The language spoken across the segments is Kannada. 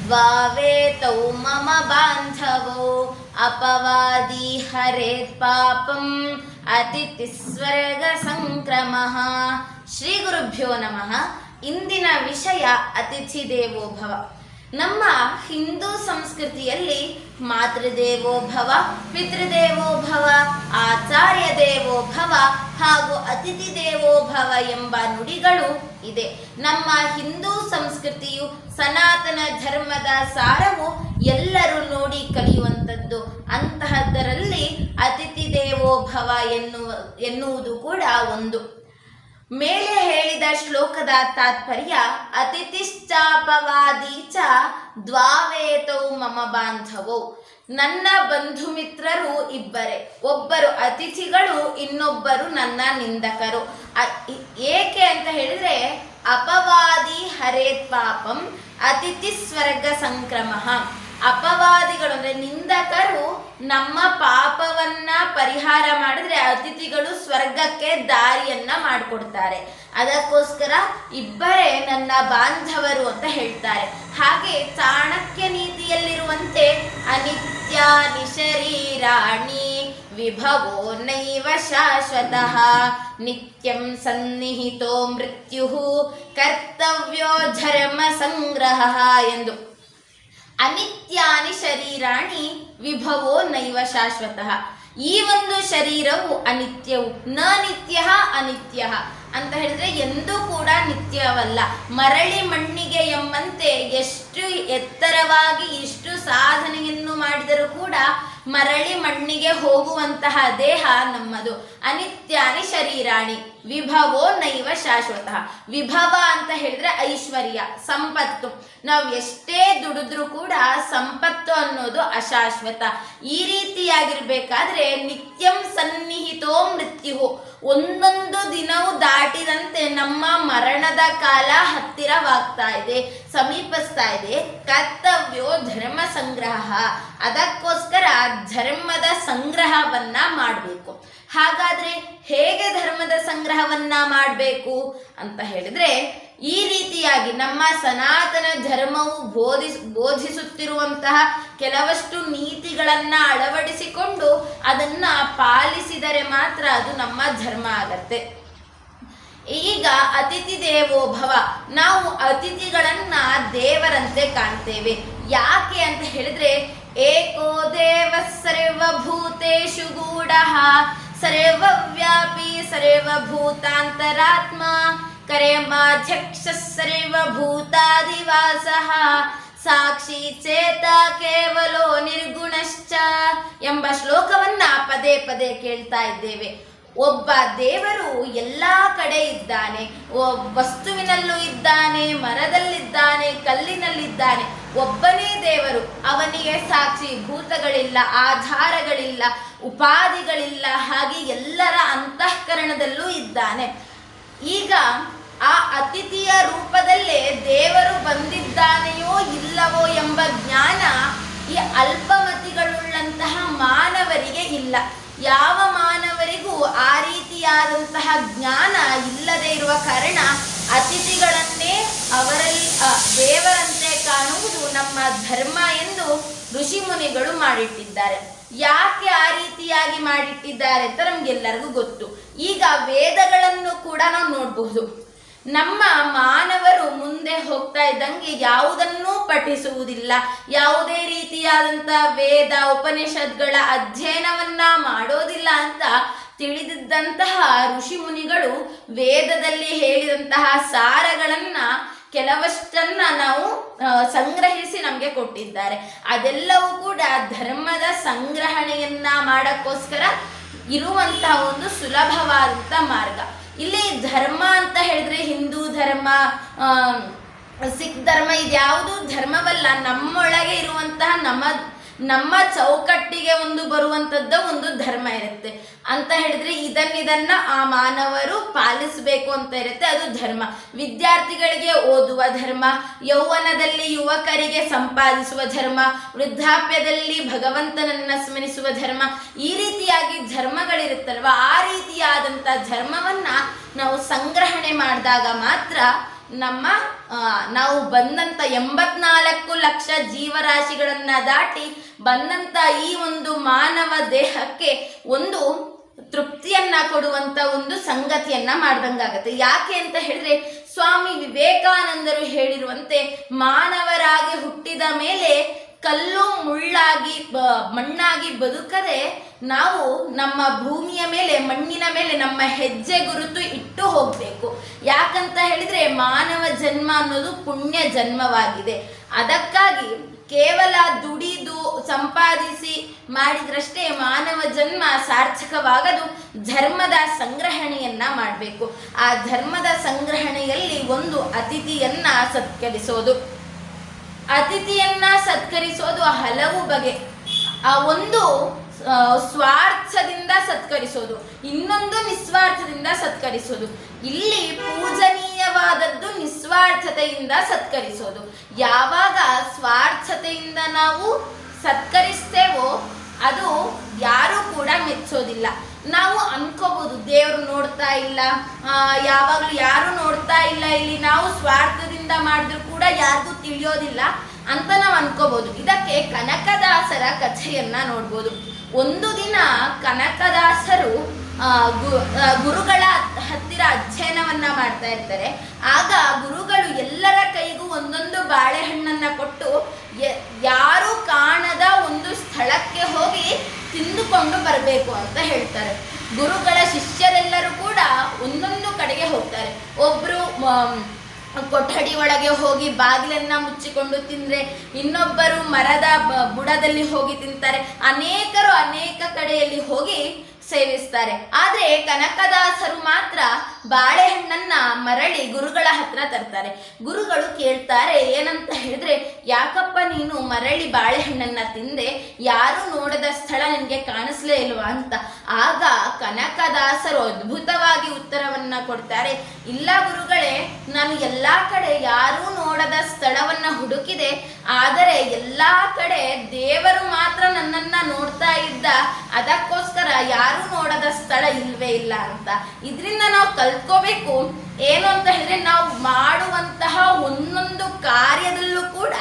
द्वावेतौ मम बान्धवौ अपवादी हरेत् पापम् ಅತಿಥಿಸ್ವರ್ಗಸಂಕ್ರಮಃ ಶ್ರೀ ಗುರುಭ್ಯೋ ನಮಃ ಇಂದಿನ ವಿಷಯ ಅತಿಥಿ ದೇವೋ ಭವ ನಮ್ಮ ಹಿಂದೂ ಸಂಸ್ಕೃತಿಯಲ್ಲಿ ಮಾತೃದೇವೋ ಭವ, ಪಿತೃದೇವೋ ಭವ ಆಚಾರ್ಯ ದೇವೋ ಭವ ಹಾಗೂ ಅತಿಥಿ ದೇವೋ ಭವ ಎಂಬ ನುಡಿಗಳು ಇದೆ. ನಮ್ಮ ಹಿಂದೂ ಸಂಸ್ಕೃತಿಯು ಸನಾತನ ಧರ್ಮದ ಸಾರವು ಎಲ್ಲರೂ ನೋಡಿ ಕಲಿಯುವಂಥದ್ದು. ಅಂತಹದ್ದರಲ್ಲಿ ಅತಿಥಿ ದೇವೋ ಭವ ಎನ್ನುವ, ಎನ್ನುವುದು ಕೂಡ ಒಂದು. ಮೇಲೆ ಹೇಳಿದ ಶ್ಲೋಕದ ತಾತ್ಪರ್ಯ ಅತಿಥಿಶ್ಚಾಪವಾದಿ ಚ ದ್ವಾವೇತೌ ಮಮ ಬಾಂಧವೋ. ನನ್ನ ಬಂಧು ಮಿತ್ರರು ಇಬ್ಬರೇ. ಒಬ್ಬರು ಅತಿಥಿಗಳು, ಇನ್ನೊಬ್ಬರು ನನ್ನ ನಿಂದಕರು. ಏಕೆ ಅಂತ ಹೇಳಿದ್ರೆ, ಅಪವಾದಿ ಹರೇತ್ ಪಾಪಂ ಅತಿಥಿ ಸ್ವರ್ಗ ಸಂಕ್ರಮ. ಅಪವಾದಿಗಳು ಅಂದ್ರೆ ನಿಂದಕರು ನಮ್ಮ ಪಾಪವನ್ನ ಪರಿಹಾರ ಮಾಡಿದ್ರೆ ಅತಿಥಿಗಳು ಸ್ವರ್ಗಕ್ಕೆ ದಾರಿಯನ್ನ ಮಾಡಿಕೊಡ್ತಾರೆ. ಅದಕ್ಕೋಸ್ಕರ ಇಬ್ಬರೇ ನನ್ನ ಬಾಂಧವರು ಅಂತ ಹೇಳ್ತಾರೆ. ಹಾಗೆ ಚಾಣಕ್ಯ ನೀತಿಯಲ್ಲಿರುವಂತೆ ಅನಿತ್ಯ ನಿಶರೀರಾಣಿ ವಿಭವೋ ನೈವ ಶಾಶ್ವತಃ ನಿತ್ಯಂ ಸನ್ನಿಹಿತೋ ಮೃತ್ಯು ಕರ್ತವ್ಯೋ ಧರ್ಮ ಸಂಗ್ರಹ ಎಂದು. ಅನಿತ್ಯಾನಿ ಶರೀರಾಣಿ ವಿಭವೋ ನೈವ ಶಾಶ್ವತಃ. ಈ ಒಂದು ಶರೀರವು ಅನಿತ್ಯವು, ನ ನಿತ್ಯ ಅನಿತ್ಯ ಅಂತ ಹೇಳಿದ್ರೆ ಎಂದೂ ಕೂಡ ನಿತ್ಯವಲ್ಲ. ಮರಳಿ ಮಣ್ಣಿಗೆ ಎಂಬಂತೆ ಎಷ್ಟು ಎತ್ತರವಾಗಿ ಎಷ್ಟು ಸಾಧನೆಯನ್ನು ಮಾಡಿದರೂ ಕೂಡ ಮರಳಿ ಮಣ್ಣಿಗೆ ಹೋಗುವಂತಹ ದೇಹ ನಮ್ಮದು. ಅನಿತ್ಯಾನಿ ಶರೀರಾಣಿ ವಿಭವೋ ನೈವ ಶಾಶ್ವತ. ವಿಭವ ಅಂತ ಹೇಳಿದ್ರೆ ಐಶ್ವರ್ಯ, ಸಂಪತ್ತು. ನಾವು ಎಷ್ಟೇ ದುಡಿದ್ರೂ ಕೂಡ ಸಂಪತ್ತು ಅನ್ನೋದು ಅಶಾಶ್ವತ. ಈ ರೀತಿಯಾಗಿರ್ಬೇಕಾದ್ರೆ ನಿತ್ಯಂ ಸನ್ನಿಹಿತೋ ಮೃತ್ಯು ಒಂದೊಂದು ದಿನವೂ ದಾಟಿದಂತೆ ನಮ್ಮ ಮರಣದ ಕಾಲ ಹತ್ತಿರವಾಗ್ತಾ ಇದೆ, ಸಮೀಪಿಸ್ತಾ ಇದೆ. ಕರ್ತವ್ಯೋ ಧರ್ಮ ಸಂಗ್ರಹ. ಅದಕ್ಕೋಸ್ಕರ ಧರ್ಮದ ಸಂಗ್ರಹವನ್ನ ಮಾಡಬೇಕು. ಹಾಗಾದ್ರೆ ಹೇಗೆ ಧರ್ಮದ ಸಂಗ್ರಹವನ್ನ ಮಾಡಬೇಕು ಅಂತ ಹೇಳಿದ್ರೆ ಈ ರೀತಿಯಾಗಿ ನಮ್ಮ ಸನಾತನ ಧರ್ಮವು ಬೋಧಿಸ್, ಬೋಧಿಸುತ್ತಿರುವಂತಹ ಕೆಲವಷ್ಟು ನೀತಿಗಳನ್ನ ಅಳವಡಿಸಿಕೊಂಡು ಅದನ್ನ ಪಾಲಿಸಿದರೆ ಮಾತ್ರ ಅದು ನಮ್ಮ ಧರ್ಮ ಆಗತ್ತೆ. ಈಗ ಅತಿಥಿ ದೇವೋ ಭವ, ನಾವು ಅತಿಥಿಗಳನ್ನ ದೇವರಂತೆ ಕಾಣ್ತೇವೆ. ಯಾಕೆ ಅಂತ ಹೇಳಿದ್ರೆ, ಏಕೋ ದೇವ ಸರ್ವಭೂತೇಶು ಗೂಢ, ಸರ್ವವ್ಯಾಪಿ ಸರ್ವಭೂತಾಂತರಾತ್ಮ. ಕರೆಮಾಧ್ಯಕ್ಷ ಸರ್ವಭೂತಾದಿವಾಸ ಸಾಕ್ಷಿ ಚೇತ ಕೇವಲೋ ನಿರ್ಗುಣಶ್ಚ ಎಂಬ ಶ್ಲೋಕವನ್ನ ಪದೇ ಪದೇ ಕೇಳ್ತಾ ಇದ್ದೇವೆ. ಒಬ್ಬ ದೇವರು ಎಲ್ಲ ಕಡೆ ಇದ್ದಾನೆ ವಸ್ತುವಿನಲ್ಲೂ ಇದ್ದಾನೆ, ಮರದಲ್ಲಿದ್ದಾನೆ, ಕಲ್ಲಿನಲ್ಲಿದ್ದಾನೆ. ಒಬ್ಬನೇ ದೇವರು, ಅವನಿಗೆ ಸಾಕ್ಷಿ ಭೂತಗಳಿಲ್ಲ, ಆಧಾರಗಳಿಲ್ಲ, ಉಪಾಧಿಗಳಿಲ್ಲ, ಹಾಗೆ ಎಲ್ಲರ ಅಂತಃಕರಣದಲ್ಲೂ ಇದ್ದಾನೆ. ಈಗ ಆ ಅತಿಥಿಯ ರೂಪದಲ್ಲೇ ದೇವರು ಬಂದಿದ್ದಾನೆಯೋ ಇಲ್ಲವೋ ಎಂಬ ಜ್ಞಾನ ಈ ಅಲ್ಪಮತಿಗಳುಳ್ಳಂತಹ ಮಾನವರಿಗೆ ಇಲ್ಲ. ಯಾವ ಮಾನವರಿಗೂ ಆ ರೀತಿಯಾದಂತಹ ಜ್ಞಾನ ಇಲ್ಲದೆ ಇರುವ ಕಾರಣ ಅತಿಥಿಗಳನ್ನೇ ಅವರಲ್ಲಿ ದೇವರಂತೆ ಕಾಣುವುದು ನಮ್ಮ ಧರ್ಮ ಎಂದು ಋಷಿ ಮುನಿಗಳು ಮಾಡಿಟ್ಟಿದ್ದಾರೆ. ಯಾಕೆ ಆ ರೀತಿಯಾಗಿ ಮಾಡಿಟ್ಟಿದ್ದಾರೆ ಅಂತ ನಮ್ಗೆಲ್ಲರಿಗೂ ಗೊತ್ತು. ಈಗ ವೇದಗಳನ್ನು ಕೂಡ ನಾವು ನೋಡಬಹುದು. ನಮ್ಮ ಮಾನವರು ಮುಂದೆ ಹೋಗ್ತಾ ಇದ್ದಂಗೆ ಯಾವುದನ್ನೂ ಪಠಿಸುವುದಿಲ್ಲ. ಯಾವುದೇ ರೀತಿಯಾದಂಥ ವೇದ ಉಪನಿಷತ್ಗಳ ಅಧ್ಯಯನವನ್ನ ಮಾಡೋದಿಲ್ಲ ಅಂತ ತಿಳಿದಿದ್ದಂತಹ ಋಷಿ ಮುನಿಗಳು ವೇದದಲ್ಲಿ ಹೇಳಿದಂತಹ ಸಾರಗಳನ್ನ ಕೆಲವಷ್ಟನ್ನ ನಾವು ಸಂಗ್ರಹಿಸಿ ನಮಗೆ ಕೊಟ್ಟಿದ್ದಾರೆ. ಅದೆಲ್ಲವೂ ಕೂಡ ಧರ್ಮದ ಸಂಗ್ರಹಣೆಯನ್ನ ಮಾಡೋಕ್ಕೋಸ್ಕರ ಇರುವಂತಹ ಒಂದು ಸುಲಭವಾದಂಥ ಮಾರ್ಗ. ಇಲ್ಲಿ ಧರ್ಮ ಅಂತ ಹೇಳಿದ್ರೆ ಹಿಂದೂ ಧರ್ಮ ಸಿಖ್ ಧರ್ಮ ಇದ್ಯಾವುದು ಧರ್ಮವಲ್ಲ. ನಮ್ಮೊಳಗೆ ಇರುವಂತಹ ನಮ್ಮ ನಮ್ಮ ಚೌಕಟ್ಟಿಗೆ ಒಂದು ಬರುವಂಥದ್ದ ಒಂದು ಧರ್ಮ ಇರುತ್ತೆ. ಅಂತ ಹೇಳಿದ್ರೆ ಇದನ್ನಿದನ್ನ ಆ ಮಾನವರು ಪಾಲಿಸಬೇಕು ಅಂತ ಇರುತ್ತೆ, ಅದು ಧರ್ಮ. ವಿದ್ಯಾರ್ಥಿಗಳಿಗೆ ಓದುವ ಧರ್ಮ, ಯೌವನದಲ್ಲಿ ಯುವಕರಿಗೆ ಸಂಪಾದಿಸುವ ಧರ್ಮ, ವೃದ್ಧಾಪ್ಯದಲ್ಲಿ ಭಗವಂತನನ್ನ ಸ್ಮರಿಸುವ ಧರ್ಮ, ಈ ರೀತಿಯಾಗಿ ಧರ್ಮಗಳಿರುತ್ತಲ್ವ, ಆ ರೀತಿಯಾದಂಥ ಧರ್ಮವನ್ನ ನಾವು ಸಂಗ್ರಹಣೆ ಮಾಡಿದಾಗ ಮಾತ್ರ ನಮ್ಮ ನಾವು ಬಂದಂತ ಎಂಬತ್ನಾಲ್ಕು ಲಕ್ಷ ಜೀವರಾಶಿಗಳನ್ನ ದಾಟಿ ಬಂದಂತ ಈ ಒಂದು ಮಾನವ ದೇಹಕ್ಕೆ ಒಂದು ತೃಪ್ತಿಯನ್ನ ಕೊಡುವಂತ ಒಂದು ಸಂಗತಿಯನ್ನ ಮಾಡ್ದಂಗಾಗತ್ತೆ. ಯಾಕೆ ಅಂತ ಹೇಳಿದ್ರೆ, ಸ್ವಾಮಿ ವಿವೇಕಾನಂದರು ಹೇಳಿರುವಂತೆ ಮಾನವರಾಗಿ ಹುಟ್ಟಿದ ಮೇಲೆ ಕಲ್ಲು ಮುಳ್ಳಾಗಿ ಮಣ್ಣಾಗಿ ಬದುಕದೆ ನಾವು ನಮ್ಮ ಭೂಮಿಯ ಮೇಲೆ, ಮಣ್ಣಿನ ಮೇಲೆ, ನಮ್ಮ ಹೆಜ್ಜೆ ಗುರುತು ಇಟ್ಟು ಹೋಗ್ಬೇಕು. ಯಾಕಂತ ಹೇಳಿದ್ರೆ ಮಾನವ ಜನ್ಮ ಅನ್ನೋದು ಪುಣ್ಯ ಜನ್ಮವಾಗಿದೆ. ಅದಕ್ಕಾಗಿ ಕೇವಲ ದುಡಿದು ಸಂಪಾದಿಸಿ ಮಾಡಿದ್ರಷ್ಟೇ ಮಾನವ ಜನ್ಮ ಸಾರ್ಥಕವಾಗದು. ಧರ್ಮದ ಸಂಗ್ರಹಣೆಯನ್ನ ಮಾಡಬೇಕು. ಆ ಧರ್ಮದ ಸಂಗ್ರಹಣೆಯಲ್ಲಿ ಒಂದು ಅತಿಥಿಯನ್ನ ಸತ್ಕರಿಸೋದು. ಅತಿಥಿಯನ್ನ ಸತ್ಕರಿಸೋದು ಹಲವು ಬಗೆ. ಆ ಒಂದು ಸ್ವಾರ್ಥದಿಂದ ಸತ್ಕರಿಸೋದು. ಇನ್ನೊಂದು ನಿಸ್ವಾರ್ಥದಿಂದ ಸತ್ಕರಿಸೋದು. ಇಲ್ಲಿ ಪೂಜನೀಯವಾದದ್ದು ನಿಸ್ವಾರ್ಥತೆಯಿಂದ ಸತ್ಕರಿಸೋದು. ಯಾವಾಗ ಸ್ವಾರ್ಥತೆಯಿಂದ ನಾವು ಸತ್ಕರಿಸ್ತೇವೋ, ಅದು ಯಾರು ಕೂಡ ಮೆಚ್ಚೋದಿಲ್ಲ. ನಾವು ಅನ್ಕೋಬಹುದು ದೇವರು ನೋಡ್ತಾ ಇಲ್ಲ. ಯಾವಾಗಲೂ ಯಾರು ನೋಡ್ತಾ ಇಲ್ಲ. ಇಲ್ಲಿ ನಾವು ಸ್ವಾರ್ಥದಿಂದ ಮಾಡಿದ್ರು ಕೂಡ ಯಾರಿಗೂ ತಿಳಿಯೋದಿಲ್ಲ ಅಂತ ನಾವು ಅನ್ಕೋಬಹುದು ಇದಕ್ಕೆ ಕನಕದಾಸರ ಕಥೆಯನ್ನ ನೋಡ್ಬೋದು. ಒಂದು ದಿನ ಕನಕದಾಸರು ಗುರುಗಳ ಹತ್ತಿರ ಅಧ್ಯಯನವನ್ನ ಮಾಡ್ತಾ ಇರ್ತಾರೆ. ಆಗ ಗುರುಗಳು ಎಲ್ಲರ ಕೈಗೂ ಒಂದೊಂದು ಬಾಳೆಹಣ್ಣನ್ನ ಕೊಟ್ಟು ಯಾರು ಕಾಣದ ಒಂದು ಸ್ಥಳಕ್ಕೆ ಹೋಗಿ ತಿಂದುಕೊಂಡು ಬರಬೇಕು ಅಂತ ಹೇಳ್ತಾರೆ. ಗುರುಗಳ ಶಿಷ್ಯರೆಲ್ಲರೂ ಕೂಡ ಒಂದೊಂದು ಕಡೆಗೆ ಹೋಗ್ತಾರೆ. ಒಬ್ರು ಕೊಠಡಿ ಒಳಗೆ ಹೋಗಿ ಬಾಗಿಲನ್ನ ಮುಚ್ಚಿಕೊಂಡು ತಿಂದ್ರೆ ಇನ್ನೊಬ್ಬರು ಮರದ ಬುಡದಲ್ಲಿ ಹೋಗಿ ತಿಂತಾರೆ. ಅನೇಕರು ಅನೇಕ ಕಡೆಯಲ್ಲಿ ಹೋಗಿ ಸೇವಿಸ್ತಾರೆ ಆದ್ರೆ ಕನಕದಾಸರು ಮಾತ್ರ ಬಾಳೆಹಣ್ಣನ್ನ ಮರಳಿ ಗುರುಗಳ ಹತ್ರ ತರ್ತಾರೆ. ಗುರುಗಳು ಕೇಳ್ತಾರೆ, ಏನಂತ ಹೇಳಿದ್ರೆ, ಯಾಕಪ್ಪ ನೀನು ಮರಳಿ ಬಾಳೆಹಣ್ಣನ್ನ ತಿಂದೆ? ಯಾರು ನೋಡದ ಸ್ಥಳ ನಿನಗೆ ಕಾಣಿಸ್ಲೇ ಇಲ್ವಾ? ಅಂತ. ಆಗ ಕನಕದಾಸರು ಅದ್ಭುತವಾಗಿ ಉತ್ತರವನ್ನ ಕೊಡ್ತಾರೆ. ಇಲ್ಲ ಗುರುಗಳೇ, ನಾನು ಎಲ್ಲಾ ಕಡೆ ಯಾರೂ ನೋಡದ ಸ್ಥಳವನ್ನ ಹುಡುಕಿದೆ. ಆದರೆ ಎಲ್ಲಾ ಕಡೆ ದೇವರು ಮಾತ್ರ ನನ್ನನ್ನ ನೋಡ್ತಾ ಇದ್ದ, ಅದಕ್ಕೋಸ್ಕರ ಯಾರು ನೋಡದ ಸ್ಥಳ ಇಲ್ವೇ ಇಲ್ಲ ಅಂತ. ಇದರಿಂದ ನಾವು ಕಲ್ತ್ಕೋಬೇಕು. ಏನು ಅಂತ ಹೇಳಿದ್ರೆ ನಾವು ಮಾಡುವಂತಹ ಒಂದೊಂದು ಕಾರ್ಯದಲ್ಲೂ ಕೂಡ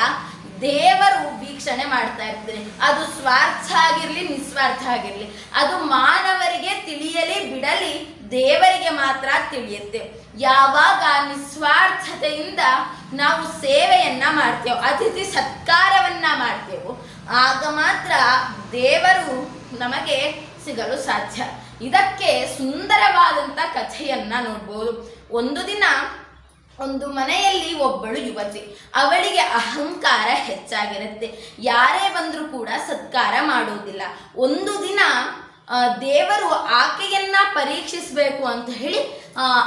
ದೇವರು ವೀಕ್ಷಣೆ ಮಾಡ್ತಾ ಇರ್ತಾರೆ. ಅದು ಸ್ವಾರ್ಥ ಆಗಿರ್ಲಿ, ನಿಸ್ವಾರ್ಥ ಆಗಿರ್ಲಿ. ಅದು ಮಾನವರಿಗೆ ತಿಳಿಯಲಿ, ಬಿಡಲಿ ದೇವರಿಗೆ ಮಾತ್ರ ತಿಳಿಯುತ್ತೆ. ಯಾವಾಗ ನಿಸ್ವಾರ್ಥತೆಯಿಂದ ನಾವು ಸೇವೆಯನ್ನ ಮಾಡ್ತೇವೆ, ಅತಿಥಿ ಸತ್ಕಾರವನ್ನ ಮಾಡ್ತೇವೋ, ಆಗ ಮಾತ್ರ ದೇವರು ನಮಗೆ ಸಿಗಲು ಸಾಧ್ಯ. ಇದಕ್ಕೆ ಸುಂದರವಾದಂತ ಕಥೆಯನ್ನ ನೋಡ್ಬೋದು. ಒಂದು ದಿನ ಒಂದು ಮನೆಯಲ್ಲಿ ಒಬ್ಬಳು ಯುವತಿ. ಅವಳಿಗೆ ಅಹಂಕಾರ ಹೆಚ್ಚಾಗಿರುತ್ತೆ. ಯಾರೇ ಬಂದರೂ ಕೂಡ ಸತ್ಕಾರ ಮಾಡುವುದಿಲ್ಲ ಒಂದು ದಿನ ದೇವರು ಆಕೆಯನ್ನ ಪರೀಕ್ಷಿಸಬೇಕು ಅಂತ ಹೇಳಿ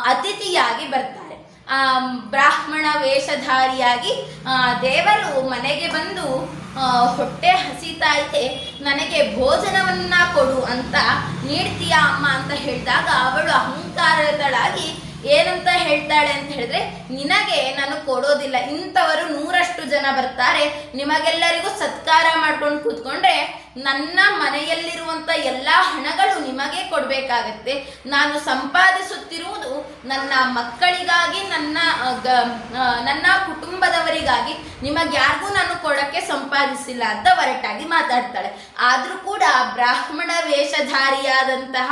ಅತಿಥಿಯಾಗಿ ಬರ್ತಾರೆ. ಆ, ಬ್ರಾಹ್ಮಣ ವೇಷಧಾರಿಯಾಗಿ ದೇವರು ಮನೆಗೆ ಬಂದು ಹೊಟ್ಟೆ ಹಸಿತಾ ಇದೆ ನನಗೆ ಭೋಜನವನ್ನ ಕೊಡು ಅಂತ ನೀಡ್ತೀಯಾ ಅಮ್ಮ ಅಂತ ಹೇಳಿದಾಗ ಅವಳು ಅಹಂಕಾರದಳಾಗಿ ಏನಂತ ಹೇಳ್ತಾಳೆ ಅಂತ ಹೇಳಿದ್ರೆ ನಿನಗೆ ನಾನು ಕೊಡೋದಿಲ್ಲ. ಇಂಥವರು ನೂರಷ್ಟು ಜನ ಬರ್ತಾರೆ. ನಿಮಗೆಲ್ಲರಿಗೂ ಸತ್ಕಾರ ಮಾಡ್ಕೊಂಡು ಕೂತ್ಕೊಂಡ್ರೆ ನನ್ನ ಮನೆಯಲ್ಲಿರುವಂತ ಎಲ್ಲಾ ಹಣಗಳು ನಿಮಗೆ ಕೊಡಬೇಕಾಗತ್ತೆ. ನಾನು ಸಂಪಾದಿಸುತ್ತಿರುವುದು ನನ್ನ ಮಕ್ಕಳಿಗಾಗಿ, ನನ್ನ ನನ್ನ ಕುಟುಂಬದವರಿಗಾಗಿ ನಿಮಗೆ ಯಾರಿಗೂ ನಾನು ಕೊಡಕ್ಕೆ ಸಂಪಾದಿಸಿಲ್ಲ ಅಂತ ಒರಟಾಗಿ ಮಾತಾಡ್ತಾಳೆ. ಆದರೂ ಕೂಡ ಬ್ರಾಹ್ಮಣ ವೇಷಧಾರಿಯಾದಂತಹ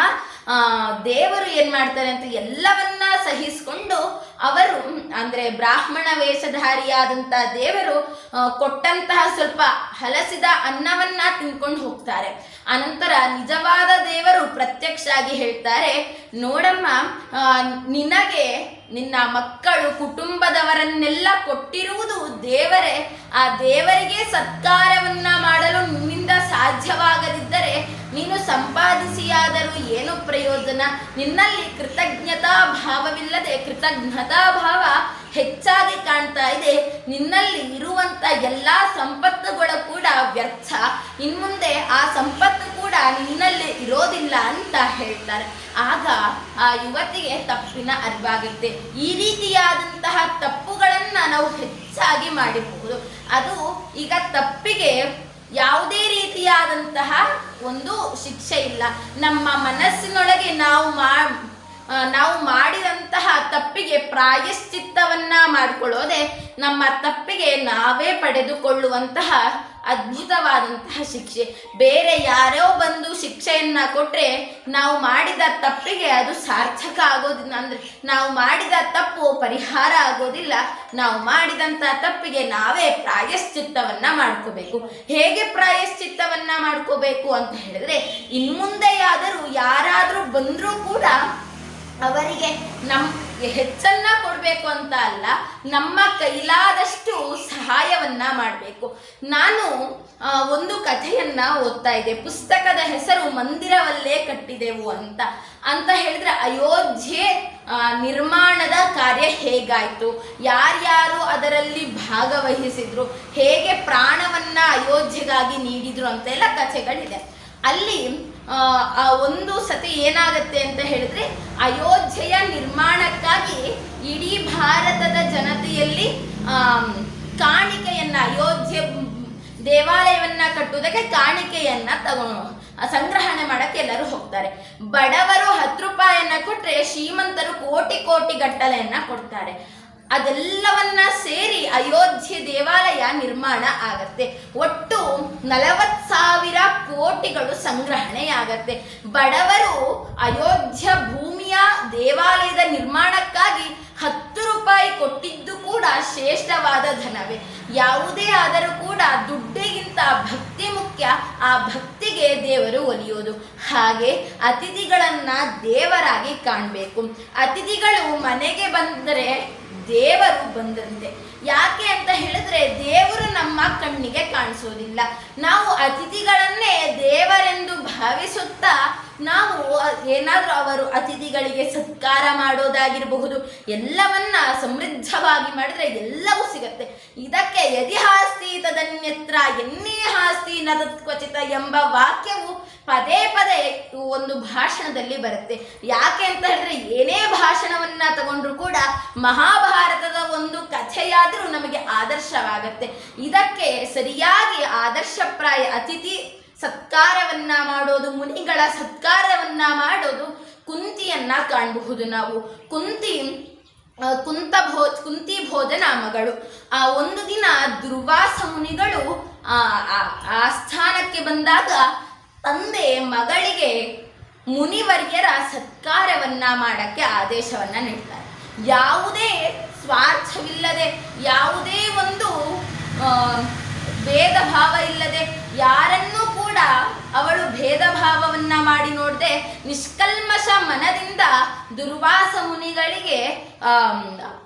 ದೇವರು ಏನು ಮಾಡ್ತಾರೆ ಅಂತ ಎಲ್ಲವನ್ನ ಸಹಿಸ್ಕೊಂಡು ಅವರು, ಅಂದ್ರೆ ಬ್ರಾಹ್ಮಣ ವೇಷಧಾರಿಯಾದಂತಹ ದೇವರು ಕೊಟ್ಟಂತಹ ಸ್ವಲ್ಪ ಹಲಸಿದ ಅನ್ನವನ್ನ ತಿನ್ಕೊಂಡು ಹೋಗ್ತಾರೆ. ಅನಂತರ ನಿಜವಾದ ದೇವರು ಪ್ರತ್ಯಕ್ಷ ಆಗಿ ಹೇಳ್ತಾರೆ, ನೋಡಮ್ಮ ನಿನಗೆ ನಿನ್ನ ಮಕ್ಕಳು ಕುಟುಂಬದವರನ್ನೆಲ್ಲ ಕೊಟ್ಟಿರುವುದು ದೇವರೇ, ಆ ದೇವರಿಗೆ ಸತ್ಕಾರವನ್ನ ಮಾಡಲು ಸಾಧ್ಯವಾಗದಿದ್ದರೆ ನೀನು ಸಂಪಾದಿಸಿಯಾದರೂ ಏನು ಪ್ರಯೋಜನ? ನಿನ್ನಲ್ಲಿ ಕೃತಜ್ಞತಾ ಭಾವವಿಲ್ಲದೆ ಕೃತಜ್ಞತಾ ಭಾವ ಹೆಚ್ಚಾಗಿ ಕಾಣ್ತಾ ಇದೆ. ನಿನ್ನಲ್ಲಿ ಇರುವಂತ ಎಲ್ಲಾ ಸಂಪತ್ತುಗಳು ಕೂಡ ವ್ಯರ್ಥ. ಇನ್ಮುಂದೆ ಆ ಸಂಪತ್ತು ಕೂಡ ನಿನ್ನಲ್ಲಿ ಇರೋದಿಲ್ಲ ಅಂತ ಹೇಳ್ತಾರೆ. ಆಗ ಆ ಯುವತಿಗೆ ತಪ್ಪಿನ ಅರಿವಾಗುತ್ತೆ. ಈ ರೀತಿಯಾದಂತಹ ತಪ್ಪುಗಳನ್ನ ನಾವು ಹೆಚ್ಚಾಗಿ ಮಾಡಿರಬಹುದು ಅದು ಈಗ ತಪ್ಪಿಗೆ ಯಾವುದೇ ರೀತಿಯಾದಂತಹ ಒಂದು ಶಿಕ್ಷೆ ಇಲ್ಲ. ನಮ್ಮ ಮನಸ್ಸಿನೊಳಗೆ ನಾವು ಮಾ ನಾವು ಮಾಡಿದಂತಹ ತಪ್ಪಿಗೆ ಪ್ರಾಯಶ್ಚಿತ್ತವನ್ನ ಮಾಡಿಕೊಳ್ಳೋದೆ ನಮ್ಮ ತಪ್ಪಿಗೆ ನಾವೇ ಪಡೆದುಕೊಳ್ಳುವಂತಹ ಅದ್ಭುತವಾದಂತಹ ಶಿಕ್ಷೆ. ಬೇರೆ ಯಾರೋ ಬಂದು ಶಿಕ್ಷೆಯನ್ನ ಕೊಟ್ರೆ ನಾವು ಮಾಡಿದ ತಪ್ಪಿಗೆ ಅದು ಸಾರ್ಥಕ ಆಗೋದಿಲ್ಲ. ಅಂದ್ರೆ ನಾವು ಮಾಡಿದ ತಪ್ಪು ಪರಿಹಾರ ಆಗೋದಿಲ್ಲ. ನಾವು ಮಾಡಿದಂತ ತಪ್ಪಿಗೆ ನಾವೇ ಪ್ರಾಯಶ್ಚಿತ್ತವನ್ನ ಮಾಡ್ಕೋಬೇಕು. ಹೇಗೆ ಪ್ರಾಯಶ್ಚಿತ್ತವನ್ನ ಮಾಡ್ಕೋಬೇಕು ಅಂತ ಹೇಳಿದ್ರೆ, ಇನ್ಮುಂದೆಯಾದರೂ ಯಾರಾದರೂ ಬಂದರೂ ಕೂಡ ಅವರಿಗೆ ನಮ್ ಹೆಚ್ಚನ್ನ ಕೊಡಬೇಕು ಅಂತ ಅಲ್ಲ, ನಮ್ಮ ಕೈಲಾದಷ್ಟು ಸಹಾಯವನ್ನ ಮಾಡಬೇಕು. ನಾನು ಒಂದು ಕಥೆಯನ್ನ ಓದ್ತಾ ಇದ್ದೆ. ಪುಸ್ತಕದ ಹೆಸರು ಮಂದಿರವಲ್ಲೇ ಕಟ್ಟಿದೆವು ಅಂತ. ಅಂತ ಹೇಳಿದ್ರೆ ಅಯೋಧ್ಯೆ ನಿರ್ಮಾಣದ ಕಾರ್ಯ ಹೇಗಾಯ್ತು? ಯಾರ್ಯಾರು ಅದರಲ್ಲಿ ಭಾಗವಹಿಸಿದ್ರು? ಹೇಗೆ ಪ್ರಾಣವನ್ನ ಅಯೋಧ್ಯೆಗಾಗಿ ನೀಡಿದ್ರು ಅಂತೆಲ್ಲ ಕಥೆಗಳಿದೆ. ಅಲ್ಲಿ ಆ, ಒಂದು ಸತಿ ಏನಾಗತ್ತೆ ಅಂತ ಹೇಳಿದ್ರೆ ಅಯೋಧ್ಯೆಯ ನಿರ್ಮಾಣಕ್ಕಾಗಿ ಇಡೀ ಭಾರತದ ಜನತೆಯಲ್ಲಿ ಕಾಣಿಕೆಯನ್ನ ಅಯೋಧ್ಯೆ ದೇವಾಲಯವನ್ನ ಕಟ್ಟುವುದಕ್ಕೆ ಕಾಣಿಕೆಯನ್ನ ತಗೊಂಡು ಸಂಗ್ರಹಣೆ ಮಾಡಕ್ಕೆ ಎಲ್ಲರೂ ಹೋಗ್ತಾರೆ. ಬಡವರು ಹತ್ತು ರೂಪಾಯಿಯನ್ನ ಕೊಟ್ರೆ ಶ್ರೀಮಂತರು ಕೋಟಿ ಕೋಟಿ ಗಟ್ಟಲೆಯನ್ನ ಕೊಡ್ತಾರೆ. ಅದೆಲ್ಲವನ್ನ ಸೇರಿ ಅಯೋಧ್ಯೆ ದೇವಾಲಯ ನಿರ್ಮಾಣ ಆಗತ್ತೆ. ಒಟ್ಟು ನಲವತ್ ಸಾವಿರ ಕೋಟಿಗಳು ಸಂಗ್ರಹಣೆಯಾಗತ್ತೆ. ಬಡವರು ಅಯೋಧ್ಯ ಭೂಮಿಯ ದೇವಾಲಯದ ನಿರ್ಮಾಣಕ್ಕಾಗಿ ಹತ್ತು ರೂಪಾಯಿ ಕೊಟ್ಟಿದ್ದು ಕೂಡ ಶ್ರೇಷ್ಠವಾದ ಧನವೇ. ಯಾವುದೇ ಆದರೂ ಕೂಡ ದುಡ್ಡಿಗಿಂತ ಭಕ್ತಿ ಮುಖ್ಯ. ಆ ಭಕ್ತಿಗೆ ದೇವರು ಒಲಿಯೋದು. ಹಾಗೆ ಅತಿಥಿಗಳನ್ನ ದೇವರಾಗಿ ಕಾಣಬೇಕು. ಅತಿಥಿಗಳು ಮನೆಗೆ ಬಂದರೆ ದೇವರು ಬಂದಂತೆ. ಯಾಕೆ ಅಂತ ಹೇಳಿದ್ರೆ ದೇವರು ನಮ್ಮ ಕಣ್ಣಿಗೆ ಕಾಣಿಸೋದಿಲ್ಲ. ನಾವು ಅತಿಥಿಗಳನ್ನೇ ದೇವರೆಂದು ಭಾವಿಸುತ್ತಾ ನಾವು ಏನಾದರೂ ಅವರು ಅತಿಥಿಗಳಿಗೆ ಸತ್ಕಾರ ಮಾಡೋದಾಗಿರಬಹುದು, ಎಲ್ಲವನ್ನ ಸಮೃದ್ಧವಾಗಿ ಮಾಡಿದ್ರೆ ಎಲ್ಲವೂ ಸಿಗತ್ತೆ. ಇದಕ್ಕೆ ಯದಿ ಹಾಸ್ತಿ ತದನ್ಯತ್ರ ಎನ್ನೇ ಹಾಸ್ತಿ ನದತ್ವಚಿತ ಎಂಬ ವಾಕ್ಯವು ಪದೇ ಪದೇ ಒಂದು ಭಾಷಣದಲ್ಲಿ ಬರುತ್ತೆ. ಯಾಕೆ ಅಂತ ಹೇಳಿದ್ರೆ ತಗೊಂಡ್ರು ಕೂಡ ಮಹಾಭಾರತದ ಒಂದು ಕಥೆಯಾದರೂ ನಮಗೆ ಆದರ್ಶವಾಗತ್ತೆ. ಇದಕ್ಕೆ ಸರಿಯಾಗಿ ಆದರ್ಶಪ್ರಾಯ ಅತಿಥಿ ಸತ್ಕಾರವನ್ನ ಮಾಡೋದು, ಮುನಿಗಳ ಸತ್ಕಾರವನ್ನ ಮಾಡೋದು ಕುಂತಿಯನ್ನ ಕಾಣಬಹುದು ನಾವು. ಕುಂತಿ ಕುಂತ ಭೋ, ಕುಂತಿ ಭೋಜನ ಮಗಳು ಆ ಒಂದು ದಿನ ದುರ್ವಾಸ ಮುನಿಗಳು ಆ ಸ್ಥಾನಕ್ಕೆ ಬಂದಾಗ ತಂದೆ ಮಗಳಿಗೆ ಮುನಿವರ್ಯರ ಸತ್ಕಾರವನ್ನ ಮಾಡಕ್ಕೆ ಆದೇಶವನ್ನ ನೀಡ್ತಾರೆ. ಯಾವುದೇ ಸ್ವಾರ್ಥವಿಲ್ಲದೆ, ಯಾವುದೇ ಒಂದು ಭೇದ ಭಾವ ಇಲ್ಲದೆ ಯಾರನ್ನೂ ಕೂಡ ಅವಳು ಭೇದ ಭಾವವನ್ನ ಮಾಡಿ ನೋಡದೆ ನಿಷ್ಕಲ್ಮಶ ಮನದಿಂದ ದುರ್ವಾಸ ಮುನಿಗಳಿಗೆ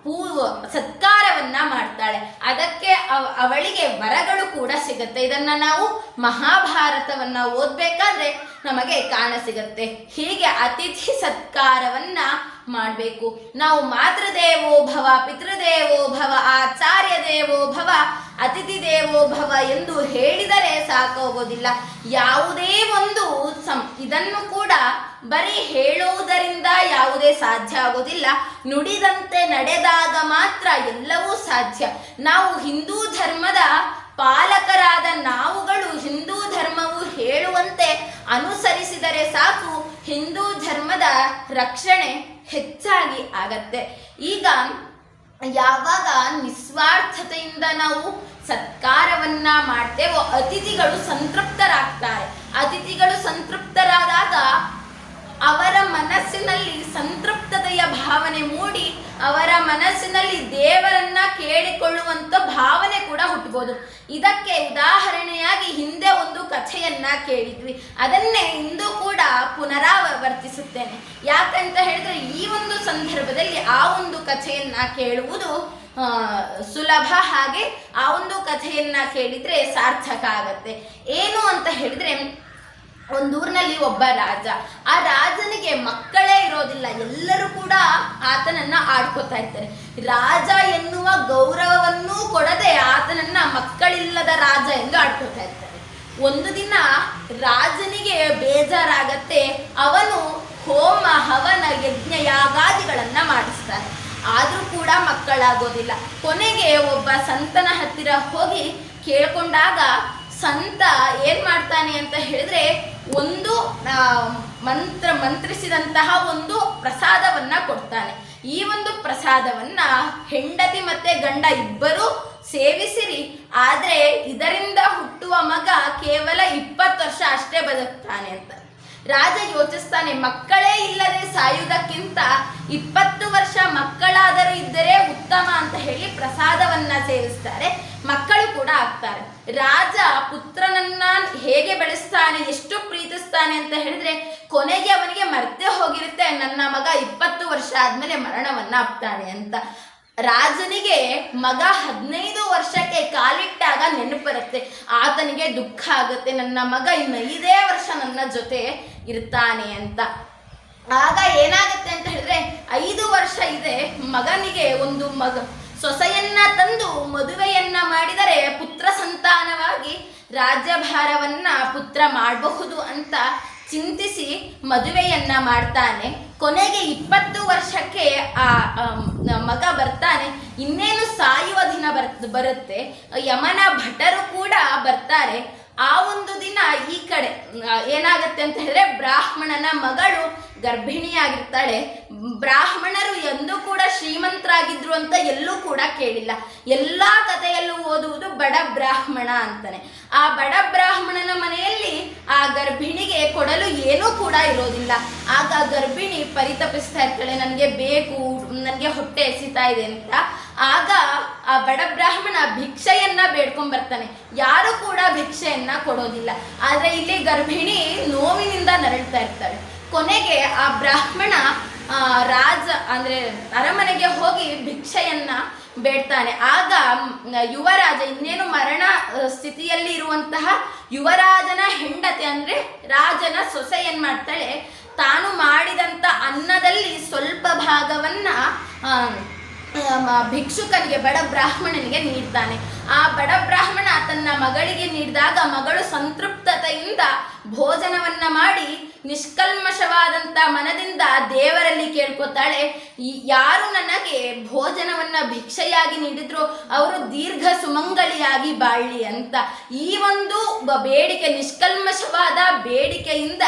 ಪೂ, ಸತ್ಕಾರವನ್ನ ಮಾಡ್ತಾಳೆ. ಅದಕ್ಕೆ ಅವ- ಅವಳಿಗೆ ವರಗಳು ಕೂಡ ಸಿಗುತ್ತೆ. ಇದನ್ನ ನಾವು ಮಹಾಭಾರತವನ್ನ ಓದ್ಬೇಕಾದ್ರೆ ನಮಗೆ ಕಾಣ ಸಿಗುತ್ತೆ. ಹೀಗೆ ಅತಿಥಿ ಸತ್ಕಾರವನ್ನ ಮಾಡಬೇಕು. ನಾವು ಮಾತೃದೇವೋ ಭವ, ಪಿತೃದೇವೋ ಭವ ಆಚಾರ್ಯ ದೇವೋ ಭವ ಅತಿಥಿ ದೇವೋ ಭವ ಎಂದು ಹೇಳಿದರೆ ಸಾಕಾಗೋದಿಲ್ಲ. ಯಾವುದೇ ಒಂದು ಸಂ, ಇದನ್ನು ಕೂಡ ಬರೀ ಹೇಳುವುದರಿಂದ ಯಾವುದೇ ಸಾಧ್ಯ ಆಗೋದಿಲ್ಲ. ನುಡಿದಂತೆ ನಡೆದಾಗ ಮಾತ್ರ ಎಲ್ಲವೂ ಸಾಧ್ಯ. ನಾವು ಹಿಂದೂ ಧರ್ಮದ ಪಾಲಕರಾದ ನಾವುಗಳು ಹಿಂದೂ ಧರ್ಮವು ಹೇಳುವಂತೆ ಅನುಸರಿಸಿದರೆ ಸಾಕು. ಹಿಂದೂ ಧರ್ಮದ ರಕ್ಷಣೆ ಹೆಚ್ಚಾಗಿ ಆಗತ್ತೆ. ಈಗ ಯಾವಾಗ ನಿಸ್ವಾರ್ಥತೆಯಿಂದ ನಾವು ಸತ್ಕಾರವನ್ನ ಮಾಡ್ತೇವೋ, ಅತಿಥಿಗಳು ಸಂತೃಪ್ತರಾಗ್ತಾರೆ. ಅತಿಥಿಗಳು ಸಂತೃಪ್ತರಾದಾಗ ಅವರ ಮನಸ್ಸಿನಲ್ಲಿ ಸಂತೃಪ್ತತೆಯ ಭಾವನೆ ಮೂಡಿ, ಅವರ ಮನಸ್ಸಿನಲ್ಲಿ ದೇವರನ್ನ ಕೇಳಿಕೊಳ್ಳುವಂತ ಭಾವನೆ ಕೂಡ ಹುಟ್ಟಬಹುದು ಇದಕ್ಕೆ ಉದಾಹರಣೆಯಾಗಿ ಹಿಂದೆ ಒಂದು ಕಥೆಯನ್ನ ಕೇಳಿದ್ವಿ. ಅದನ್ನೇ ಇಂದು ಕೂಡ ಪುನರಾವರ್ತಿಸುತ್ತೇನೆ. ಯಾಕಂತ ಹೇಳಿದ್ರೆ ಈ ಒಂದು ಸಂದರ್ಭದಲ್ಲಿ ಆ ಒಂದು ಕಥೆಯನ್ನ ಕೇಳುವುದು ಸುಲಭ ಹಾಗೆ ಆ ಒಂದು ಕಥೆಯನ್ನ ಕೇಳಿದ್ರೆ ಸಾರ್ಥಕ ಆಗತ್ತೆ. ಏನು ಅಂತ ಹೇಳಿದ್ರೆ ಒಂದೂರಿನಲ್ಲಿ ಒಬ್ಬ ರಾಜ. ಆ ರಾಜನಿಗೆ ಮಕ್ಕಳೇ ಇರೋದಿಲ್ಲ. ಎಲ್ಲರೂ ಕೂಡ ಆತನನ್ನ ಆಡ್ಕೋತಾ ಇರ್ತಾರೆ. ರಾಜ ಎನ್ನುವ ಗೌರವವನ್ನೂ ಕೊಡದೆ ಆತನನ್ನ ಮಕ್ಕಳಿಲ್ಲದ ರಾಜ ಎಂದು ಆಡ್ಕೋತಾ ಇರ್ತಾರೆ. ಒಂದು ದಿನ ರಾಜನಿಗೆ ಬೇಜಾರಾಗತ್ತೆ. ಅವನು ಹೋಮ, ಹವನ, ಯಜ್ಞ, ಯಾಗಾದಿಗಳನ್ನ ಮಾಡಿಸ್ತಾನೆ. ಆದರೂ ಕೂಡ ಮಕ್ಕಳಾಗೋದಿಲ್ಲ. ಕೊನೆಗೆ ಒಬ್ಬ ಸಂತನ ಹತ್ತಿರ ಹೋಗಿ ಕೇಳ್ಕೊಂಡಾಗ, ಸಂತ ಏನ್ ಮಾಡ್ತಾನೆ? ಅಂತ ಹೇಳಿದ್ರೆ ಒಂದು ಮಂತ್ರ, ಮಂತ್ರಿಸಿದಂತಹ ಒಂದು ಪ್ರಸಾದವನ್ನ ಕೊಡ್ತಾನೆ. ಈ ಒಂದು ಪ್ರಸಾದವನ್ನ ಹೆಂಡತಿ ಮತ್ತೆ ಗಂಡ ಇಬ್ಬರು ಸೇವಿಸಿರಿ. ಆದ್ರೆ ಇದರಿಂದ ಹುಟ್ಟುವ ಮಗ ಕೇವಲ ಇಪ್ಪತ್ತು ವರ್ಷ ಅಷ್ಟೇ ಬದುಕ್ತಾನೆ ಅಂತ. ರಾಜ ಯೋಚಿಸ್ತಾನೆ, ಮಕ್ಕಳೇ ಇಲ್ಲದೆ ಸಾಯುವುದಕ್ಕಿಂತ ಇಪ್ಪತ್ತು ವರ್ಷ ಮಕ್ಕಳಾದರೂ ಇದ್ದರೆ ಉತ್ತಮ ಅಂತ ಹೇಳಿ ಪ್ರಸಾದವನ್ನ ಸೇವಿಸ್ತಾರೆ. ಮಕ್ಕಳು ಕೂಡ ಆಗ್ತಾರೆ. ರಾಜ ಪುತ್ರನನ್ನ ಹೇಗೆ ಬೆಳೆಸ್ತಾನೆ, ಎಷ್ಟು ಪ್ರೀತಿಸ್ತಾನೆ ಅಂತ ಹೇಳಿದ್ರೆ, ಕೊನೆಗೆ ಅವನಿಗೆ ಮರ್ತೆ ಹೋಗಿರುತ್ತೆ. ನನ್ನ ಮಗ ಇಪ್ಪತ್ತು ವರ್ಷ ಆದ್ಮೇಲೆ ಮರಣವನ್ನ ಆಗ್ತಾನೆ ಅಂತ. ರಾಜನಿಗೆ ಮಗ ಹದಿನೈದು ವರ್ಷಕ್ಕೆ ಕಾಲಿಟ್ಟಾಗ ನೆನಪು ಬರುತ್ತೆ ಆತನಿಗೆ ದುಃಖ ಆಗುತ್ತೆ. ನನ್ನ ಮಗ ಇನ್ನು ಐದೇ ವರ್ಷ ನನ್ನ ಜೊತೆ ಇರ್ತಾನೆ ಅಂತ. ಆಗ ಏನಾಗುತ್ತೆ ಅಂತ ಹೇಳಿದ್ರೆ, ಐದು ವರ್ಷ ಇದೆ. ಮಗನಿಗೆ ಒಂದು ಮಗ. ಸೊಸೆಯನ್ನ ತಂದು ಮದುವೆಯನ್ನ ಮಾಡಿದರೆ ಪುತ್ರ ಸಂತಾನವಾಗಿ ರಾಜ್ಯಭಾರವನ್ನ ಪುತ್ರ ಮಾಡಬಹುದು ಅಂತ ಚಿಂತಿಸಿ ಮದುವೆಯನ್ನ ಮಾಡ್ತಾನೆ. ಕೊನೆಗೆ ಇಪ್ಪತ್ತು ವರ್ಷಕ್ಕೆ ಆ ಮಗ ಬರ್ತಾನೆ. ಇನ್ನೇನು ಸಾಯುವ ದಿನ ಬರ್, ಬರುತ್ತೆ. ಯಮನ ಭಟರು ಕೂಡ ಬರ್ತಾರೆ. ಆ ಒಂದು ದಿನ ಈ ಕಡೆ ಏನಾಗತ್ತೆ ಅಂತ ಹೇಳಿದ್ರೆ ಬ್ರಾಹ್ಮಣನ ಮಗಳು ಗರ್ಭಿಣಿಯಾಗಿರ್ತಾಳೆ. ಬ್ರಾಹ್ಮಣರು ಎಂದೂ ಕೂಡ ಶ್ರೀಮಂತರಾಗಿದ್ರು ಅಂತ ಎಲ್ಲೂ ಕೂಡ ಕೇಳಿಲ್ಲ. ಎಲ್ಲಾ ಕಥೆಯಲ್ಲೂ ಓದುವುದು ಬಡ ಬ್ರಾಹ್ಮಣ ಅಂತಾನೆ. ಆ ಬಡ ಬ್ರಾಹ್ಮಣನ ಮನೆಯಲ್ಲಿ ಆ ಗರ್ಭಿಣಿಗೆ ಕೊಡಲು ಏನೂ ಕೂಡ ಇರೋದಿಲ್ಲ. ಆಗ ಗರ್ಭಿಣಿ ಪರಿತಪಿಸ್ತಾ ಇರ್ತಾಳೆ, ನನಗೆ ಬೇಕು, ನನಗೆ ಹೊಟ್ಟೆ ಎಸಿತಾ ಇದೆ ಅಂತ. ಆಗ ಆ ಬಡ ಬ್ರಾಹ್ಮಣ ಭಿಕ್ಷೆಯನ್ನ ಬೇಡ್ಕೊಂಡ್ ಬರ್ತಾನೆ ಯಾರು ಕೂಡ ಭಿಕ್ಷೆಯನ್ನ ಕೊಡೋದಿಲ್ಲ. ಆದ್ರೆ ಇಲ್ಲಿ ಗರ್ಭಿಣಿ ನೋವಿನಿಂದ ನರಳ್ತಾ ಇರ್ತಾಳೆ. ಕೊನೆಗೆ ಆ ಬ್ರಾಹ್ಮಣ ರಾಜ ಅಂದ್ರೆ ಅರಮನೆಗೆ ಹೋಗಿ ಭಿಕ್ಷೆಯನ್ನ ಬೇಡ್ತಾನೆ. ಆಗ ಯುವರಾಜ ಇನ್ನೇನು ಮರಣ ಸ್ಥಿತಿಯಲ್ಲಿ ಇರುವಂತಹ ಯುವರಾಜನ ಹೆಂಡತಿ ಅಂದ್ರೆ ರಾಜನ ಸೊಸೆ ಏನ್ ಮಾಡ್ತಾಳೆ, ತಾನು ಮಾಡಿದಂತ ಅನ್ನದಲ್ಲಿ ಸ್ವಲ್ಪ ಭಾಗವನ್ನ ಭಿಕ್ಷುಕನಿಗೆ, ಬಡ ಬ್ರಾಹ್ಮಣನಿಗೆ ನೀಡ್ತಾನೆ. ಆ ಬಡ ಬ್ರಾಹ್ಮಣ ತನ್ನ ಮಗಳಿಗೆ ನೀಡಿದಾಗ ಮಗಳು ಸಂತೃಪ್ತತೆಯಿಂದ ಭೋಜನವನ್ನ ಮಾಡಿ ನಿಷ್ಕಲ್ಮಶವಾದಂತ ಮನದಿಂದ ದೇವರಲ್ಲಿ ಕೇಳ್ಕೊತಾಳೆ ಯಾರು ನನಗೆ ಭೋಜನವನ್ನ ಭಿಕ್ಷೆಯಾಗಿ ನೀಡಿದ್ರು ಅವರು ದೀರ್ಘ ಸುಮಂಗಲಿಯಾಗಿ ಬಾಳ್ಲಿ ಅಂತ. ಈ ಒಂದು ಬೇಡಿಕೆ, ನಿಷ್ಕಲ್ಮಶವಾದ ಬೇಡಿಕೆಯಿಂದ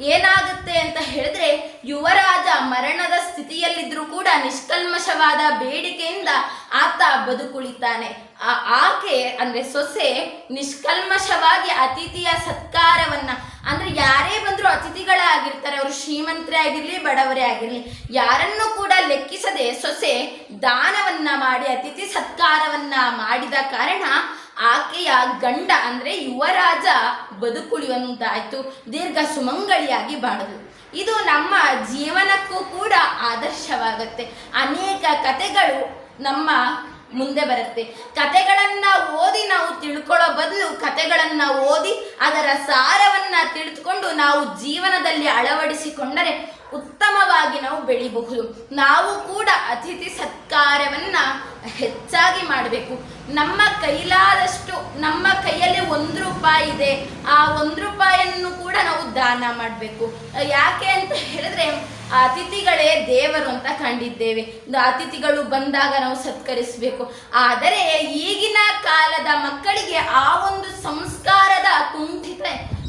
ಏನಾಗುತ್ತೆ ಅಂತ ಹೇಳಿದ್ರೆ, ಯುವರಾಜ ಮರಣದ ಸ್ಥಿತಿಯಲ್ಲಿದ್ರೂ ಕೂಡ ನಿಷ್ಕಲ್ಮಶವಾದ ಬೇಡಿಕೆಯಿಂದ ಆತ ಬದುಕುಳಿತಾನೆ. ಆ- ಆಕೆ ಅಂದ್ರೆ ಸೊಸೆ ನಿಷ್ಕಲ್ಮಶವಾಗಿ ಅತಿಥಿಯ ಸತ್ಕಾರವನ್ನ, ಅಂದ್ರೆ ಯಾರೇ ಬಂದರೂ ಅತಿಥಿಗಳಾಗಿರ್ತಾರೆ, ಅವರು ಶ್ರೀಮಂತರೇ ಆಗಿರ್ಲಿ ಬಡವರೇ ಆಗಿರ್ಲಿ, ಯಾರನ್ನು ಕೂಡ ಲೆಕ್ಕಿಸದೆ ಸೊಸೆ ದಾನವನ್ನ ಮಾಡಿ, ಅತಿಥಿ ಸತ್ಕಾರವನ್ನ ಮಾಡಿದ ಕಾರಣ ಆಕೆಯ ಗಂಡ ಅಂದ್ರೆ ಯುವರಾಜ ಬದುಕುಳಿಯುವಂತಾಯ್ತು, ದೀರ್ಘ ಸುಮಂಗಳಿಯಾಗಿ ಬಾಳದು. ಇದು ನಮ್ಮ ಜೀವನಕ್ಕೂ ಕೂಡ ಆದರ್ಶವಾಗುತ್ತೆ. ಅನೇಕ ಕತೆಗಳು ನಮ್ಮ ಮುಂದೆ ಬರುತ್ತೆ. ಕತೆಗಳನ್ನ ಓದಿ ನಾವು ತಿಳ್ಕೊಳ್ಳೋ ಬದಲು ಕತೆಗಳನ್ನ ಓದಿ ಅದರ ಸಾರವನ್ನ ತಿಳಿದುಕೊಂಡು ನಾವು ಜೀವನದಲ್ಲಿ ಅಳವಡಿಸಿಕೊಂಡರೆ ಉತ್ತಮವಾಗಿ ನಾವು ಬೆಳಿಬಹುದು. ನಾವು ಕೂಡ ಅತಿಥಿ ಸತ್ಕಾರವನ್ನ ಹೆಚ್ಚಾಗಿ ಮಾಡಬೇಕು. ನಮ್ಮ ಕೈಲಾದಷ್ಟು, ನಮ್ಮ ಕೈಯಲ್ಲಿ ಒಂದು ರೂಪಾಯಿ ಇದೆ, ಆ ಒಂದು ರೂಪಾಯಿಯನ್ನು ಕೂಡ ನಾವು ದಾನ ಮಾಡಬೇಕು. ಯಾಕೆ ಅಂತ ಹೇಳಿದ್ರೆ, ಅತಿಥಿಗಳೇ ದೇವರು ಅಂತ ಕಂಡಿದ್ದೇವೆ. ಅತಿಥಿಗಳು ಬಂದಾಗ ನಾವು ಸತ್ಕರಿಸಬೇಕು. ಆದರೆ ಈಗಿನ ಕಾಲದ ಮಕ್ಕಳಿಗೆ ಆ ಒಂದು ಸಂಸ್ಕಾರದ ಕುಂಠಿತ,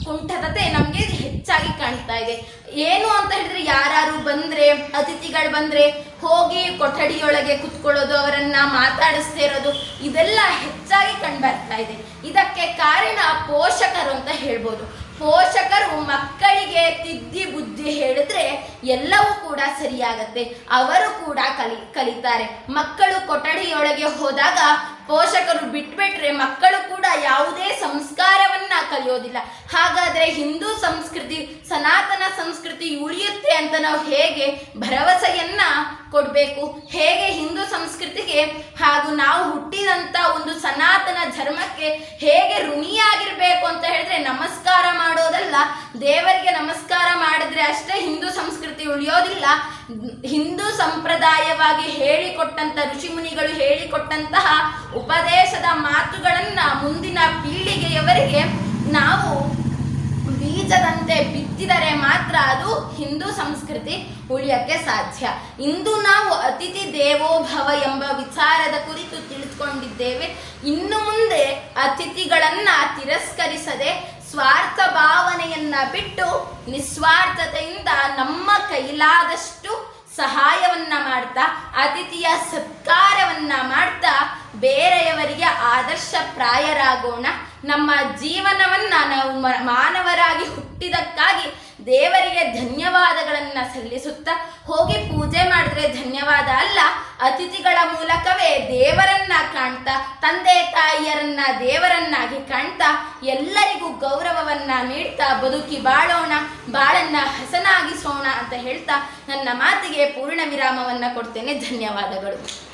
ಕುಂಠತತೆ ನಮಗೆ ಹೆಚ್ಚಾಗಿ ಕಾಣ್ತಾ ಇದೆ. ಏನು ಅಂತ ಹೇಳಿದ್ರೆ ಯಾರು ಬಂದ್ರೆ, ಅತಿಥಿಗಳು ಬಂದ್ರೆ ಹೋಗಿ ಕೊಠಡಿಯೊಳಗೆ ಕುತ್ಕೊಳ್ಳೋದು, ಅವರನ್ನ ಮಾತಾಡಿಸ್ತಾ ಇರೋದು, ಇದೆಲ್ಲ ಹೆಚ್ಚಾಗಿ ಕಂಡುಬರ್ತಾ ಇದೆ. ಇದಕ್ಕೆ ಕಾರಣ ಪೋಷಕರು ಅಂತ ಹೇಳ್ಬೋದು. ಪೋಷಕರು ಮಕ್ಕಳಿಗೆ ತಿದ್ದಿ ಬುದ್ಧಿ ಹೇಳಿದ್ರೆ ಎಲ್ಲವೂ ಕೂಡ ಸರಿಯಾಗತ್ತೆ. ಅವರು ಕೂಡ ಕಲಿ, ಕಲಿತಾರೆ. ಮಕ್ಕಳು ಕೊಠಡಿಯೊಳಗೆ ಹೋದಾಗ ಪೋಷಕರು ಬಿಟ್ಬಿಟ್ರೆ ಮಕ್ಕಳು ಕೂಡ ಯಾವುದೇ ಸಂಸ್ಕಾರವನ್ನ ಕಲಿಯೋದಿಲ್ಲ. ಹಾಗಾದ್ರೆ ಹಿಂದೂ ಸಂಸ್ಕೃತಿ, ಸನಾತನ ಸಂಸ್ಕೃತಿ ಉಳಿಯುತ್ತೆ ಅಂತ ನಾವು ಹೇಗೆ ಭರವಸೆಯನ್ನ ಕೊಡಬೇಕು? ಹೇಗೆ ಹಿಂದೂ ಸಂಸ್ಕೃತಿಗೆ ಹಾಗೂ ನಾವು ಹುಟ್ಟಿದಂತ ಒಂದು ಸನಾತನ ಧರ್ಮಕ್ಕೆ ಹೇಗೆ ಋಣಿಯಾಗಿರ್ಬೇಕು ಅಂತ ಹೇಳಿದ್ರೆ ನಮಸ್ಕಾರ ಮಾಡೋದಲ್ಲ. ದೇವರಿಗೆ ನಮಸ್ಕಾರ ಮಾಡಿದ್ರೆ ಅಷ್ಟೇ ಹಿಂದೂ ಸಂಸ್ಕೃತಿ ಉಳಿಯೋದಿಲ್ಲ. ಹಿಂದೂ ಸಂಪ್ರದಾಯವಾಗಿ ಹೇಳಿಕೊಟ್ಟಂತ, ಋಷಿಮುನಿಗಳು ಹೇಳಿಕೊಟ್ಟಂತಹ ಉಪದೇಶದ ಮಾತುಗಳನ್ನ ಮುಂದಿನ ಪೀಳಿಗೆಯವರಿಗೆ ನಾವು ಬೀಜದಂತೆ ಬಿತ್ತಿದರೆ ಮಾತ್ರ ಅದು ಹಿಂದೂ ಸಂಸ್ಕೃತಿ ಉಳಿಯಕ್ಕೆ ಸಾಧ್ಯ. ಇಂದು ನಾವು ಅತಿಥಿ ದೇವೋಭವ ಎಂಬ ವಿಚಾರದ ಕುರಿತು ತಿಳಿದುಕೊಂಡಿದ್ದೇವೆ. ಇನ್ನು ಮುಂದೆ ಅತಿಥಿಗಳನ್ನ ತಿರಸ್ಕರಿಸದೆ ಸ್ವಾರ್ಥ ಭಾವನೆಯನ್ನ ಬಿಟ್ಟು ನಿಸ್ವಾರ್ಥತೆಯಿಂದ ನಮ್ಮ ಕೈಲಾದಷ್ಟು ಸಹಾಯವನ್ನ ಮಾಡ್ತಾ ಅತಿಥಿಯ ಸತ್ಕಾರವನ್ನ ಮಾಡ್ತಾ ಬೇರೆಯವರಿಗೆ ಆದರ್ಶ ಪ್ರಾಯರಾಗೋಣ. ನಮ್ಮ ಜೀವನವನ್ನ ನಾವು ಮಾನವರಾಗಿ ಹುಟ್ಟಿದಕ್ಕಾಗಿ ದೇವರಿಗೆ ಧನ್ಯವಾದಗಳನ್ನು ಸಲ್ಲಿಸುತ್ತಾ ಹೋಗಿ ಪೂಜೆ ಮಾಡಿದ್ರೆ ಧನ್ಯವಾದ ಅಲ್ಲ, ಅತಿಥಿಗಳ ಮೂಲಕವೇ ದೇವರನ್ನ ಕಾಣ್ತಾ, ತಂದೆ ತಾಯಿಯರನ್ನ ದೇವರನ್ನಾಗಿ ಕಾಣ್ತಾ ಎಲ್ಲರಿಗೂ ಗೌರವವನ್ನ ನೀಡ್ತಾ, ಬದುಕಿ ಬಾಳೋಣ, ಬಾಳನ್ನ ಹಸನಾಗಿಸೋಣ ಅಂತ ಹೇಳ್ತಾ ನನ್ನ ಮಾತಿಗೆ ಪೂರ್ಣ ವಿರಾಮವನ್ನ ಕೊಡ್ತೇನೆ. ಧನ್ಯವಾದಗಳು.